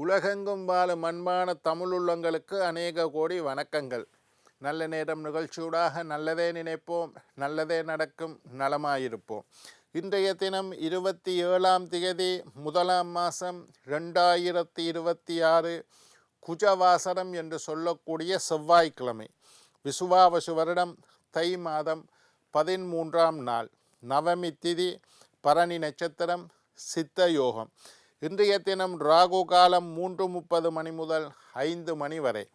உலகெங்கும் வாழும் அன்பான தமிழுள்ளங்களுக்கு அநேக கோடி வணக்கங்கள். நல்ல நேரம் நிகழ்ச்சியூடாக நல்லதே நினைப்போம் நல்லதே நடக்கும் நலமாயிருப்போம். இன்றைய தினம் இருபத்தி ஏழாம் தேதி முதலாம் மாதம் ரெண்டாயிரத்தி இருபத்தி ஆறு குஜவாசரம் என்று சொல்லக்கூடிய செவ்வாய்க்கிழமை. விசுவாவசு வருடம் தை மாதம் பதிமூன்றாம் நாள். நவமி திதி பரணி நட்சத்திரம் சித்த யோகம். இன்றைய தினம் ராகு காலம் மூன்று முப்பது மணி முதல் ஐந்து மணி வரை.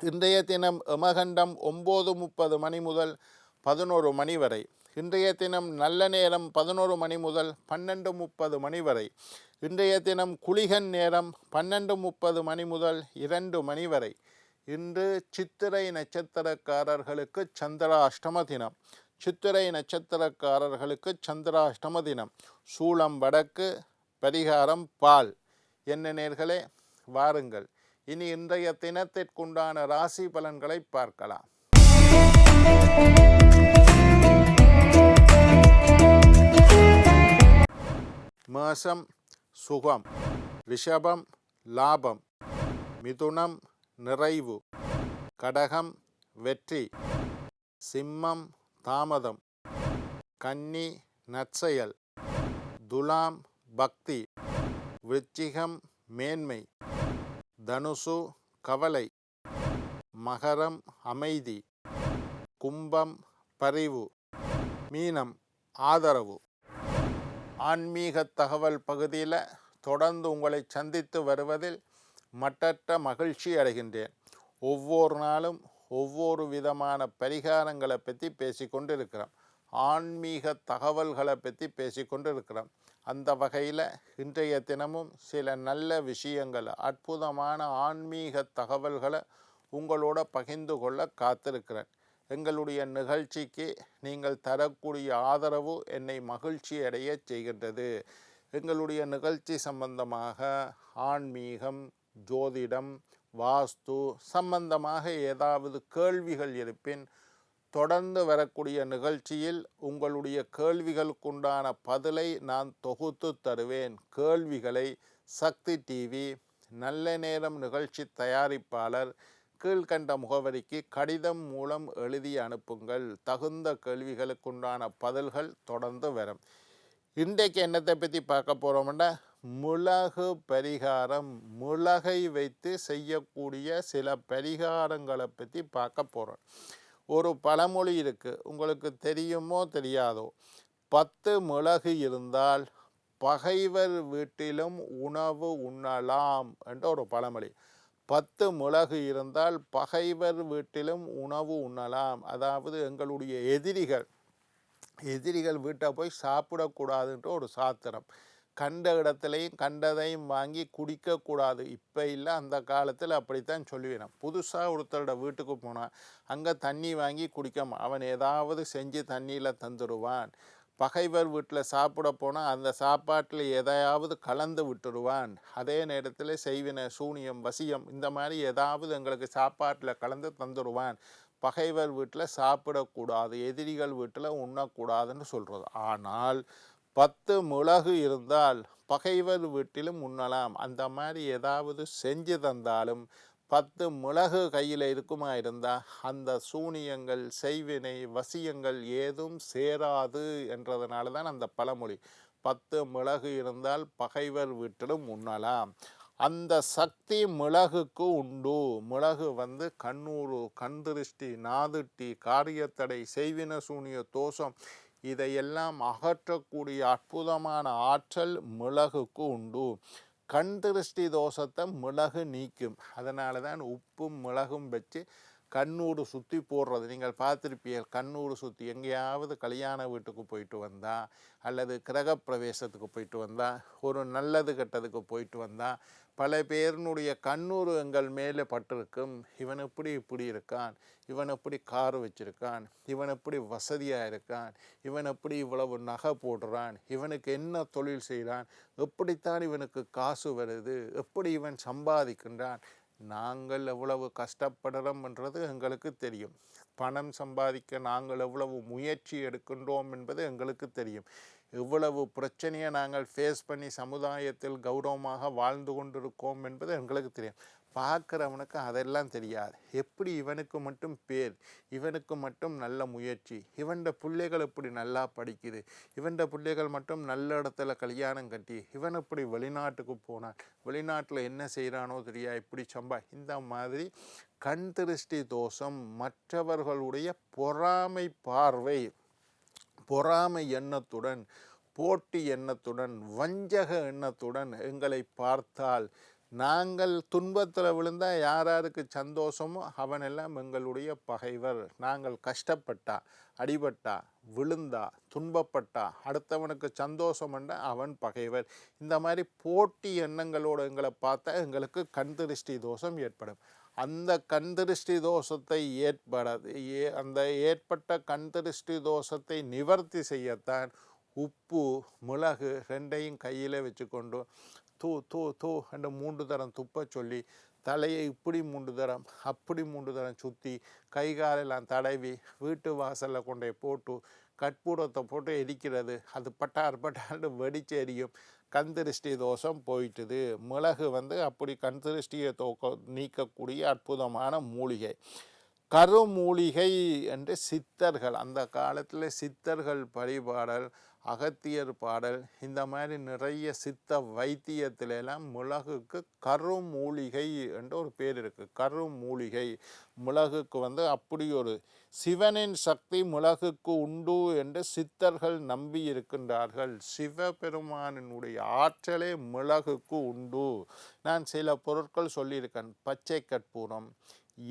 இன்றைய தினம் எமகண்டம் ஒம்பது முப்பது மணி முதல் பதினோரு மணி வரை. இன்றைய தினம் நல்ல நேரம் பதினோரு மணி முதல் பன்னெண்டு முப்பது மணி வரை. இன்றைய தினம் குளிகன் நேரம் பன்னெண்டு முப்பது மணி முதல் இரண்டு மணி வரை. இன்று சித்திரை நட்சத்திரக்காரர்களுக்கு சந்திராஷ்டம தினம். சித்திரை நட்சத்திரக்காரர்களுக்கு சந்திராஷ்டம தினம். சூளம் வடக்கு பரிகாரம் பால். என்ன நேர்களே வாருங்கள். இனி இன்றைய தினத்திற்குண்டான ராசி பலன்களை பார்க்கலாம். மேஷம் சுகம். ரிஷபம் லாபம். மிதுனம் நிறைவு. கடகம் வெற்றி. சிம்மம் தாமதம். கன்னி நற்செயல். துலாம் பக்தி விருச்சிகம் மேன்மை தனுசு கவலை மகரம் அமைதி கும்பம் பரிவு மீனம் ஆதரவு. ஆன்மீக தகவல் பகுதியில் தொடர்ந்து உங்களை சந்தித்து வருவதில் மட்டற்ற மகிழ்ச்சி அடைகின்றேன். ஒவ்வொரு நாளும் ஒவ்வொரு விதமான பரிகாரங்களை பற்றி பேசிக்கொண்டு இருக்கிறோம் ஆன்மீக தகவல்களை பற்றி பேசிக்கொண்டு இருக்கிறோம் அந்த வகையில் இன்றைய தினமும் சில நல்ல விஷயங்கள் அற்புதமான ஆன்மீக தகவல்களை உங்களோட பகிர்ந்து கொள்ள காத்திருக்கிறேன். எங்களுடைய நிகழ்ச்சிக்கு நீங்கள் தரக்கூடிய ஆதரவு என்னை மகிழ்ச்சி அடைய செய்கின்றது. எங்களுடைய நிகழ்ச்சி சம்பந்தமாக ஆன்மீகம் ஜோதிடம் வாஸ்து சம்பந்தமாக ஏதாவது கேள்விகள் இருப்பின் தொடர்ந்து வரக்கூடிய நிகழ்ச்சியில் உங்களுடைய கேள்விகளுக்குண்டான பதிலை நான் தொகுத்து தருவேன். கேள்விகளை சக்தி டிவி நல்ல நேரம் நிகழ்ச்சி தயாரிப்பாளர் கீழ்கண்ட முகவரிக்கு கடிதம் மூலம் எழுதி அனுப்புங்கள். தகுந்த கேள்விகளுக்குண்டான பதில்கள் தொடர்ந்து வரும். இன்றைக்கு என்னத்தை பற்றி பார்க்க போகிறோம்னா மிளகு பரிகாரம் மிளகை வைத்து செய்யக்கூடிய சில பரிகாரங்களை பற்றி பார்க்க போகிறோம் ஒரு பழமொழி இருக்குது உங்களுக்கு தெரியுமோ தெரியாதோ? பத்து மிளகு இருந்தால் பகைவர் வீட்டிலும் உணவு உண்ணலாம் என்ற ஒரு பழமொழி. பத்து மிளகு இருந்தால் பகைவர் வீட்டிலும் உணவு உண்ணலாம். அதாவது எங்களுடைய எதிரிகள் எதிரிகள் வீட்டை போய் சாப்பிடக்கூடாதுன்ற ஒரு சாத்திரம். கண்ட இடத்துலையும் கண்டதையும் வாங்கி குடிக்கக்கூடாது இப்போ இல்லை அந்த காலத்தில் அப்படித்தான் சொல்லுவேன். புதுசாக ஒருத்தரோட வீட்டுக்கு போனால் அங்கே தண்ணி வாங்கி குடிக்காம அவன் ஏதாவது செஞ்சு தண்ணியில் தந்துடுவான் பகைவர் வீட்டில் சாப்பிட போனால் அந்த சாப்பாட்டில் எதையாவது கலந்து விட்டுடுவான் அதே நேரத்தில் செய்வின சூனியம் வசியம் இந்த மாதிரி ஏதாவது எங்களுக்கு சாப்பாட்டில் கலந்து தந்துடுவான் பகைவர் வீட்டில் சாப்பிடக்கூடாது எதிரிகள் வீட்டில் உண்ணக்கூடாதுன்னு சொல்கிறது ஆனால் பத்து மிளகு இருந்தால் பகைவர் வீட்டிலும் உண்ணலாம். அந்த மாதிரி ஏதாவது செஞ்சு தந்தாலும் பத்து மிளகு கையில் இருக்குமா இருந்தால் அந்த சூனியங்கள் செய்வினை வசியங்கள் ஏதும் சேராது என்றதுனால தான் அந்த பழமொழி. பத்து மிளகு இருந்தால் பகைவர் வீட்டிலும் உண்ணலாம். அந்த சக்தி மிளகுக்கு உண்டு. மிளகு வந்து கண்ணூறு கண் திருஷ்டி நாதுட்டி காரியத்தடை செய்வின சூனிய தோஷம் இதையெல்லாம் அகற்றக்கூடிய அற்புதமான ஆற்றல் மிளகுக்கு உண்டு. கண் திருஷ்டி தோஷத்தை மிளகு நீக்கும். அதனால தான் உப்பும் மிளகும் வச்சு கண்ணூடு சுற்றி போடுறது. நீங்கள் பார்த்துருப்பீர்கள் கண்ணூடு சுற்றி எங்கேயாவது கல்யாண வீட்டுக்கு போயிட்டு வந்தால் அல்லது கிரகப்பிரவேசத்துக்கு போயிட்டு வந்தால் ஒரு நல்லது கெட்டதுக்கு போயிட்டு வந்தால் பல பேரினுடைய கண்ணூறு எங்கள் மேலே பட்டிருக்கும். இவன் எப்படி இப்படி இருக்கான்? இவன் எப்படி கார் வச்சுருக்கான்? இவன் எப்படி வசதியாக இருக்கான்? இவன் எப்படி இவ்வளவு நகை போடுறான்? இவனுக்கு என்ன தொழில் செய்கிறான்? எப்படித்தான் இவனுக்கு காசு வருது? எப்படி இவன் சம்பாதிக்கின்றான்? நாங்கள் எவ்வளவு கஷ்டப்படுறோம்ன்றது எங்களுக்கு தெரியும். பணம் சம்பாதிக்க நாங்கள் எவ்வளவு முயற்சி எடுக்கின்றோம் என்பது எங்களுக்கு தெரியும். எவ்வளவு பிரச்சனையை நாங்கள் ஃபேஸ் பண்ணி சமுதாயத்தில் கௌரவமாக வாழ்ந்து கொண்டிருக்கோம் என்பது எங்களுக்கு தெரியும். பார்க்குறவனுக்கு அதெல்லாம் தெரியாது. எப்படி இவனுக்கு மட்டும் பேர் இவனுக்கு மட்டும் நல்ல முயற்சி இவன்ட பிள்ளைகள் இப்படி நல்லா படிக்குது இவன்ட பிள்ளைகள் மட்டும் நல்ல இடத்துல கல்யாணம் கட்டி இவன் இப்படி வெளிநாட்டுக்கு போனான் வெளிநாட்டில் என்ன செய்கிறானோ தெரியா இப்படி சம்பா. இந்த மாதிரி கண் திருஷ்டி தோஷம் மற்றவர்களுடைய பொறாமை பார்வை பொறாமை எண்ணத்துடன் போட்டி எண்ணத்துடன் வஞ்சக எண்ணத்துடன் எங்களை பார்த்தால் நாங்கள் துன்பத்தில் விழுந்தால் யார் யாருக்கு சந்தோஷமோ அவனெல்லாம் எங்களுடைய பகைவர். நாங்கள் கஷ்டப்பட்டா அடிபட்டா விழுந்தா துன்பப்பட்டா அடுத்தவனுக்கு சந்தோஷம்ண்டா அவன் பகைவர். இந்த மாதிரி போட்டி எண்ணங்களோடு எங்களை பார்த்தா எங்களுக்கு கண் திருஷ்டி தோஷம் ஏற்படும். அந்த கண் திருஷ்டி தோஷத்தை ஏற்பட ஏ அந்த ஏற்பட்ட கண் திருஷ்டி தோஷத்தை நிவர்த்தி செய்யத்தான் உப்பு மிளகு ரெண்டையும் கையில் வச்சுக்கொண்டு தூ தூ தூ என்று மூன்று தரம் துப்ப சொல்லி தலையை இப்படி மூன்று தரம் அப்படி மூன்று தரம் சுற்றி கை காலெல்லாம் தடவி வீட்டு வாசலில் கொண்டே போட்டு கற்பூரத்தை போட்டு எரிக்கிறது. அது பட்டார் பட்டார்னு வெடிச்சு எரியும். கண் திருஷ்டி தோஷம் போயிட்டுது. மிளகு வந்து அப்படி கண் திருஷ்டியை தோக்க நீக்கக்கூடிய அற்புதமான மூலிகை. கருமூலிகை என்று சித்தர்கள் அந்த காலத்தில் சித்தர்கள் பரிபாடல் அகத்தியர் பாடல் இந்த மாதிரி நிறைய சித்த வைத்தியத்திலெல்லாம் மிளகுக்கு கருமூலிகை என்ற ஒரு பேர் இருக்குது கருமூலிகை மிளகுக்கு வந்து அப்படி ஒரு சிவனின் சக்தி மிளகுக்கு உண்டு என்று சித்தர்கள் நம்பி இருக்கின்றார்கள். சிவபெருமானினுடைய ஆற்றலே மிளகுக்கு உண்டு. நான் சில பொருட்கள் சொல்லியிருக்கேன். பச்சை கற்பூரம்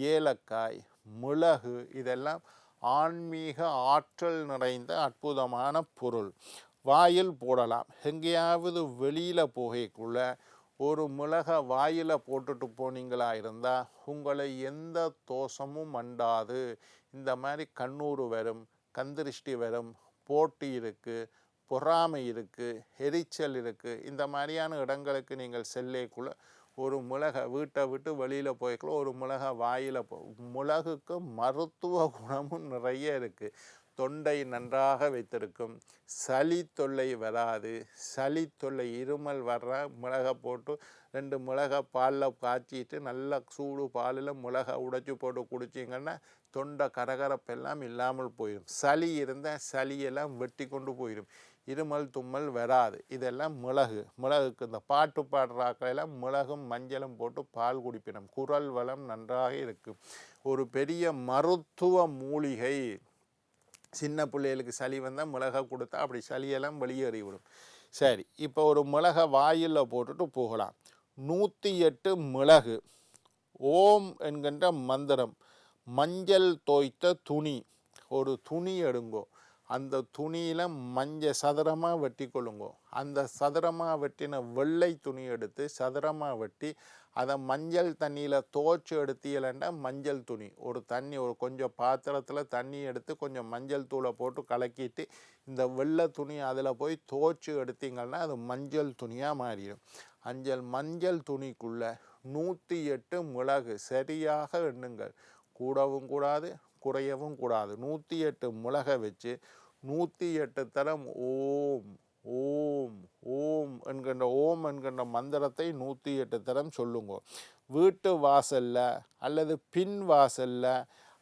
ஏலக்காய் மிளகு இதெல்லாம் ஆன்மீக ஆற்றல் நிறைந்த அற்புதமான பொருள். வாயில் போடலாம். எங்கேயாவது வெளியில் போகைக்குள்ள ஒரு மிளகை வாயில் போட்டுட்டு போனீங்களா இருந்தால் உங்களை எந்த தோஷமும் மண்டாது இந்த மாதிரி கண்ணூறு வரும் கந்திருஷ்டி வரும் போட்டி இருக்குது பொறாமை இருக்குது எரிச்சல் இருக்குது இந்த மாதிரியான இடங்களுக்கு நீங்கள் செல்லேக்குள்ளே ஒரு மிளகை வீட்டை விட்டு வெளியில் போய்க்கலாம் ஒரு மிளகை வாயில் போ மிளகுக்கு மருத்துவ குணமும் நிறைய இருக்குது தொண்டை நன்றாக வைத்திருக்கும். சளி தொல்லை வராது. சளி தொல்லை இருமல் வர்ற மிளகை போட்டு ரெண்டு மிளகை பாலில் காய்ச்சிட்டு நல்லா சூடு பாலில் மிளகை உடைச்சி போட்டு குடிச்சிங்கன்னா தொண்டை கரகரப்பெல்லாம் இல்லாமல் போயிடும். சளி இருந்தால் சளியெல்லாம் வெட்டி கொண்டு போயிடும். இருமல் தும்மல் வராது. இதெல்லாம் மிளகு. மிளகுக்கு இந்த பாட்டு பாடுறாக்களெல்லாம் மிளகும் மஞ்சளும் போட்டு பால் குடிப்பினம். குரல் வளம் நன்றாக இருக்கும். ஒரு பெரிய மருத்துவ மூலிகை. சின்ன பிள்ளைகளுக்கு சளி வந்தால் மிளகை கொடுத்தா அப்படி சளியெல்லாம் வெளியேறி விடும் சரி இப்போ ஒரு மிளகை வாயில் போட்டுட்டு போகலாம். நூற்றி எட்டு மிளகு. ஓம் என்கின்ற மந்திரம். மஞ்சள் தோய்த்த துணி. ஒரு துணி எடுங்கோ. அந்த துணியில் மஞ்சள் சதுரமாக வெட்டி கொள்ளுங்கோ. அந்த சதுரமாக வெட்டின வெள்ளை துணி எடுத்து சதுரமாக வெட்டி அதை மஞ்சள் தண்ணியில் துவைச்சி எடுத்தீங்களா மஞ்சள் துணி. ஒரு தண்ணி ஒரு கொஞ்சம் பாத்திரத்தில் தண்ணி எடுத்து கொஞ்சம் மஞ்சள் தூளை போட்டு கலக்கிட்டு இந்த வெள்ளை துணி அதில் போய் தோச்சு எடுத்தீங்கன்னா அது மஞ்சள் துணியாக மாறிடும். அஞ்சல் மஞ்சள் துணிக்குள்ளே நூற்றி எட்டு மிளகு சரியாக எண்ணுங்கள். கூடவும் கூடாது குறையவும் கூடாது. நூற்றி எட்டு மிளகை வச்சு நூற்றி எட்டு தரம் ஓம் ஓம் ஓம் என்கின்ற ஓம் என்கின்ற மந்திரத்தை நூற்றி எட்டு தரம் சொல்லுங்க. வீட்டு வாசலில் அல்லது பின் வாசலில்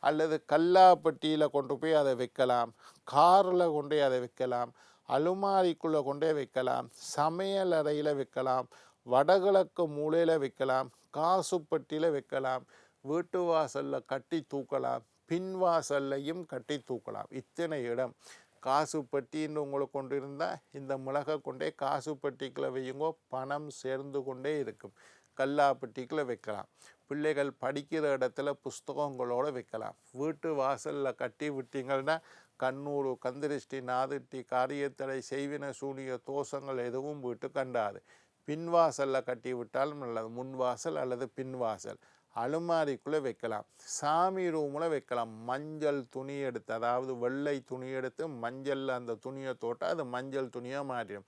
அல்லது கல்லாப்பட்டியில் கொண்டு போய் அதை வைக்கலாம். காரில் கொண்டு போய் அதை வைக்கலாம். அலுமாரிக்குள்ளே கொண்டே வைக்கலாம். சமையல் அறையில் வைக்கலாம். வடகிழக்கு மூலையில் வைக்கலாம். காசுப்பட்டியில் வைக்கலாம். வீட்டு வாசலில் கட்டி தூக்கலாம். பின்வாசல்லையும் கட்டி தூக்கலாம். இத்தனை இடம். காசு பெட்டின்னு உங்களுக்கு கொண்டு இருந்தால் இந்த மிளகை கொண்டே காசு பெட்டிக்குள்ளே வையுங்கோ பணம் சேர்ந்து கொண்டே இருக்கும். கல்லா பெட்டிக்குள்ளே வைக்கலாம். பிள்ளைகள் படிக்கிற இடத்துல புஸ்தகங்களோடு வைக்கலாம். வீட்டு வாசலில் கட்டி விட்டீங்கன்னா கண்ணூர் கந்திருஷ்டி நாதிட்டி காரியத்தடை செய்வின சூனிய தோஷங்கள் எதுவும் வீட்டு கண்டாது பின்வாசலில் கட்டி விட்டாலும் நல்லது. முன்வாசல் அல்லது பின்வாசல். அலுமாரிக்குள்ளே வைக்கலாம். சாமி ரூமில் வைக்கலாம். மஞ்சள் துணி எடுத்து அதாவது வெள்ளை துணி எடுத்து மஞ்சளில் அந்த துணியை தோட்டால் அது மஞ்சள் துணியாக மாறிடும்.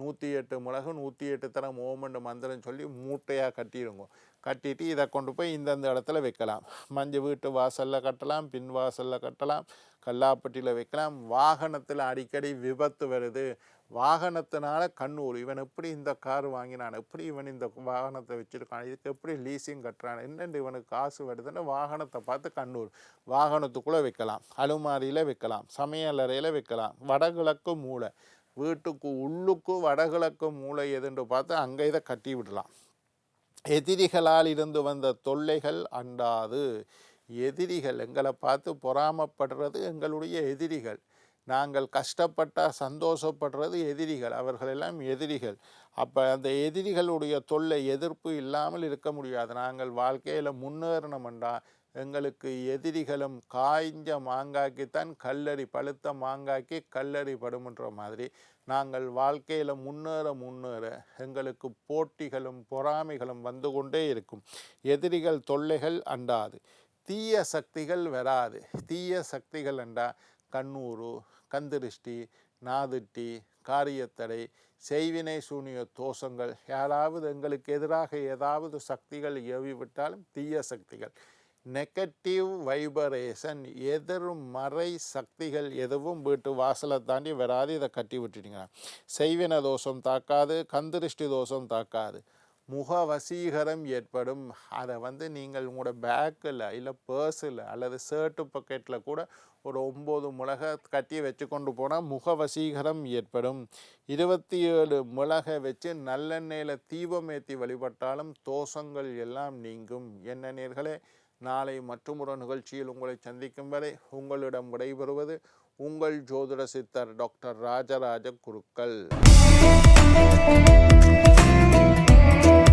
நூற்றி எட்டு மிளகு நூற்றி எட்டு தரம் ஓமண்டு மந்திரம் சொல்லி மூட்டையாக கட்டிடுங்க. கட்டிட்டு இதை கொண்டு போய் இந்தந்த இடத்துல வைக்கலாம். மஞ்சள் வீட்டு வாசலில் கட்டலாம் பின் வாசலில் கட்டலாம் கல்லாப்பட்டியில் வைக்கலாம். வாகனத்தில் அடிக்கடி விபத்து வருது. வாகனத்தினால கண்ணூர் இவன் எப்படி இந்த கார் வாங்கினான்? எப்படி இவன் இந்த வாகனத்தை வச்சுருக்கான்? இதுக்கு எப்படி லீஸிங் கட்டுறான்? என்னென்று இவனுக்கு காசு வருதுன்னு வாகனத்தை பார்த்து கண்ணூர் வாகனத்துக்குள்ளே வைக்கலாம். அலுமாரியில் வைக்கலாம். சமையலறையில் வைக்கலாம். வடகிழக்கு மூளை. வீட்டுக்கு உள்ளுக்கு வடகிழக்கு மூளை எதுன்னு பார்த்து அங்கே இதை கட்டி விடலாம். எதிரிகளால் இருந்து வந்த தொல்லைகள் அண்டாது. எதிரிகள் எங்களை பார்த்து பொறாமப்படுறது எங்களுடைய எதிரிகள். நாங்கள் கஷ்டப்பட்டால் சந்தோஷப்படுறது எதிரிகள். அவர்களெல்லாம் எதிரிகள். அப்போ அந்த எதிரிகளுடைய தொல்லை எதிர்ப்பு இல்லாமல் இருக்க முடியாது. நாங்கள் வாழ்க்கையில் முன்னேறணுமெண்டா எங்களுக்கு எதிரிகளும் காய்ஞ்ச மாங்காய்க்குத்தான் கல்லறி பழுத்த மாங்காய்க்கு கல்லறி படுமன்ற மாதிரி நாங்கள் வாழ்க்கையில் முன்னேற முன்னேற எங்களுக்கு போட்டிகளும் பொறாமைகளும் வந்து கொண்டே இருக்கும். எதிரிகள் தொல்லைகள் அண்டாது. தீய சக்திகள் வராது. தீய சக்திகள் அண்டா கண்ணூரு கந்திருஷ்டி நாதிட்டி காரியத்தடை செய்வினை சூனிய தோஷங்கள் யாராவது எங்களுக்கு எதிராக ஏதாவது சக்திகள் ஏவிவிட்டாலும் தீய சக்திகள். நெகட்டிவ் வைபரேஷன் எதிர்மறை சக்திகள் எதுவும் வீட்டு வாசலை தாண்டி வராது இதை கட்டி விட்டுட்டீங்க செய்வின தோஷம் தாக்காது கந்திருஷ்டி தோஷம் தாக்காது. முக வசீகரம் ஏற்படும். அதை வந்து நீங்கள் உங்களோட பேக்கில் இல்லை பர்ஸில் அல்லது ஷர்ட்டு பக்கெட்டில் கூட ஒரு ஒம்பது மிளகை கட்டி வச்சு கொண்டு போனால் முக வசீகரம் ஏற்படும். இருபத்தி ஏழு மிளகை வச்சு நல்லெண்ணெயில் தீபம் ஏற்றி வழிபட்டாலும் தோஷங்கள் எல்லாம் நீங்கும். என்ன நேர்களே நாளை மற்றொரு நிகழ்ச்சியில் உங்களை சந்திக்கும் வரை உங்களிடம் விடைபெறுவது உங்கள் ஜோதிட சித்தர் டாக்டர் ராஜராஜ குருக்கள். Thank you.